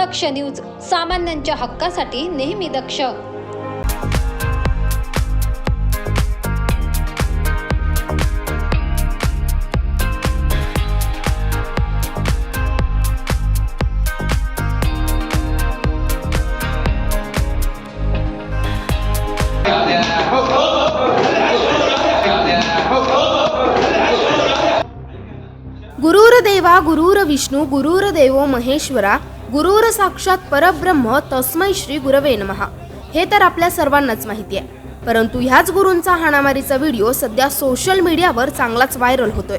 दक्ष news सामान्यांच्या हक्कासाठी नेहमी दक्ष. गुरुर देवा गुरुर विष्णू गुरुर देवो महेश्वरा गुरुर साक्षात परब्रह्म तस्मै श्री गुरवे नमहा हे तर आपल्या सर्वांनाच माहिती आहे. परंतु ह्याच गुरूंचा हाणामारीचा व्हिडिओ सध्या सोशल मीडियावर चांगलाच व्हायरल होतोय.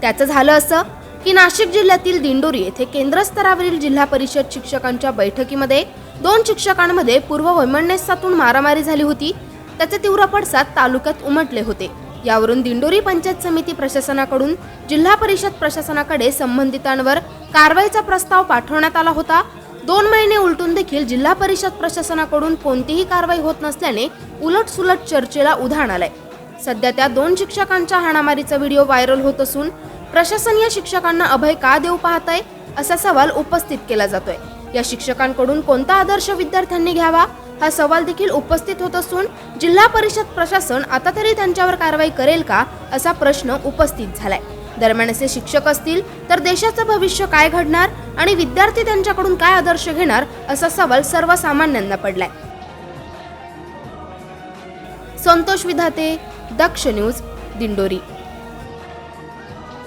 त्याचं झालं असं की नाशिक जिल्ह्यातील दिंडोरी येथे केंद्र स्तरावरील जिल्हा परिषद शिक्षकांच्या बैठकीमध्ये दोन शिक्षकांमध्ये पूर्व वैमनस्यातून मारामारी झाली होती. त्याचे तीव्र पडसाद तालुक्यात उमटले होते. यावरून दिंडोरी पंचायत समिती प्रशासनाकडून जिल्हा परिषद प्रशासनाकडे संबंधितांवर कारवाईचा प्रस्ताव पाठवण्यात आला होता. दोन महिने उलटून देखील जिल्हा परिषद प्रशासनाकडून कोणतीही कारवाई होत नसल्याने उलटसुलट चर्चेला उधाण आलंय. सध्या त्या दोन शिक्षकांच्या हाणामारीचा व्हिडिओ व्हायरल होत असून प्रशासन या शिक्षकांना अभय का देऊ पाहतंय असा सवाल उपस्थित केला जातोय. या शिक्षकांकडून कोणता आदर्श विद्यार्थ्यांनी घ्यावा? हा सवाल देखील उपस्थित होत असून जिल्हा परिषद प्रशासन आता तरी त्यांच्यावर कारवाई करेल का असा प्रश्न उपस्थित झालाय. दरम्यान असे शिक्षक असतील तर देशाचं भविष्य काय घडणार आणि विद्यार्थी त्यांच्याकडून काय आदर्श घेणार असा सवाल सर्वसामान्यांना पडलाय. संतोष विधाते दक्ष न्यूज दिंडोरी.